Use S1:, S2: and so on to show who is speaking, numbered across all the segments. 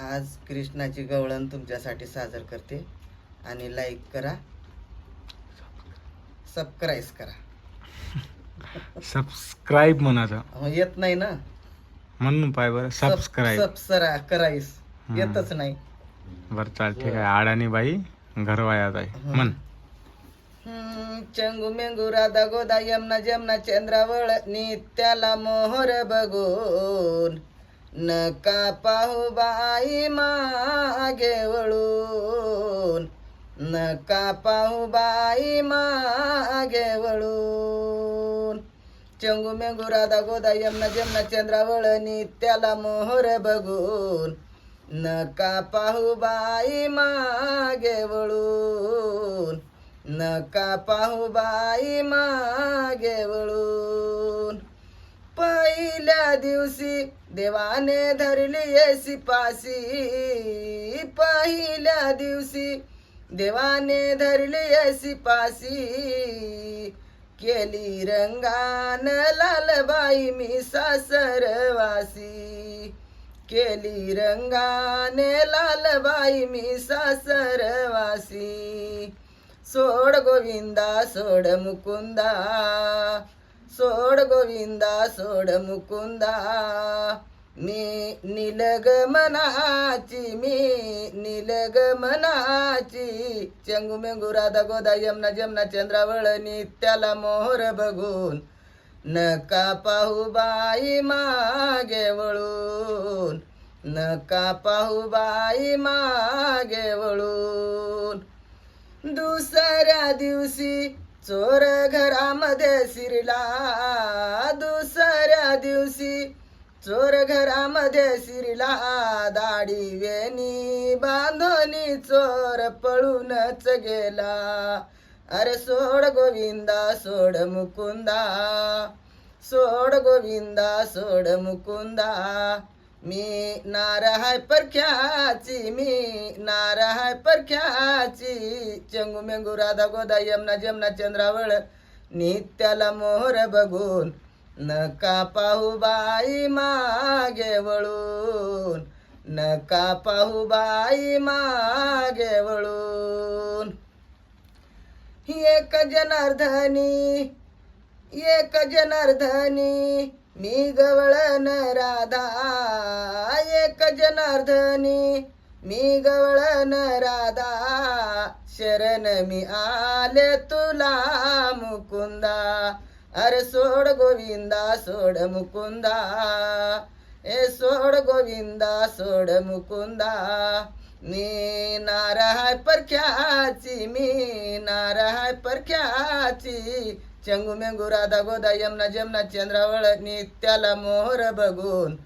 S1: आज कृष्णाची गवळण तुमच्यासाठी सादर करते. आणि लाईक करा. सबस्क्राईब करा.
S2: सबस्क्राईब म्हणायचं
S1: अहो, येत नाही ना?
S2: म्हणून पाय बरं सबस्क्राईब
S1: कराईस
S2: हम्म.
S1: येतच नाही.
S2: बरं चाल ठीक आहे. आडानी बाई घरवायात आहे म्हण.
S1: चंगू मेंगू राधा गोदा यमना जमना चंद्रावळ नित्याला मोहर बघून नका पाहू बाई मागे वळून. नका पाहू बाई मागे वळून. चंगू मेंगू राधा गोदा यमना जमना चंद्रावळ त्याला मोहर बघून. नका पाहू बाई मागे वळून. नका पाहू बाई मागे वळून. पहिल्या दिवशी देवाने धरली येसी पासी. पहिल्या दिवशी देवाने धरली येसी पासी. केली रंगान लालबाई मी सासरवासी. केली रंगाने लालबाई मी सासरवासी. सोड गोविंदा सोड मुकुंदा. सोड गोविंदा सोड मुकुंदा. मी निलगमनाची मी निलगमनाची चंगू मेंगू राधा गोदा यमना जमना चंद्रावळ नित्याला मोहर बघून. नका पाहू बाई मागे वळून. नका पाहू बाई मागे वळून. दुसऱ्या दिवशी चोर घरामध्ये शिरला दुसऱ्या दिवशी. चोर घरामध्ये शिरला दाढी वेणी बांधोनी चोर पळूनच गेला. अरे सोड गोविंदा सोड मुकुंदा. सोड गोविंदा सोड मुकुंदा. मी नार हाय परख्याची मी नार हाय परख्याची. चंगू मेंगू राधा गोदा यमना जमना चंद्रावळ. नित्याला मोहर बघून नका पाहू बाई मागे वळून. नका पाहू बाई मागे वळून. एक जनार्दनी एक जनार्दनी. मी गवळण राधा एक जनार्दनी. मी गवळण राधा शरण मी आले तुला मुकुंदा. अरे सोड गोविंदा सोड मुकुंदा. ए सोड गोविंदा सोड मुकुंदा. मी नार हाय परख्याची मी नार हाय परख्याची. चंगू मेंगू राधा गोदा यमना जमना चंद्रावळ नित्याला मोहर बघून.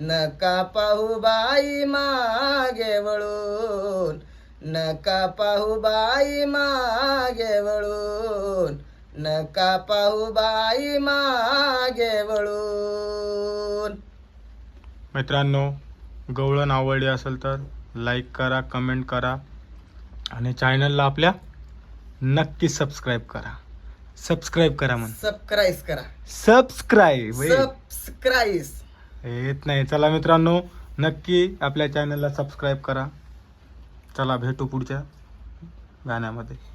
S1: नका पाहू बाई मागे वळून. नका पाहू बाई मागे वळून. नका पाहू बाई मागे वळून.
S2: मित्रांनो गवळण आवडली असेल तर लाईक करा कमेंट करा. आणि चॅनलला आपल्या नक्की सबस्क्राईब करा. सबस्क्राईब करा म्हण.
S1: सबस्क्राईब करा.
S2: सबस्क्राईब
S1: सबस्क्राईब
S2: येत नाही. चला मित्रांनो नक्की आपल्या चॅनलला सबस्क्राईब करा. चला भेटू पुढच्या गाण्यामध्ये.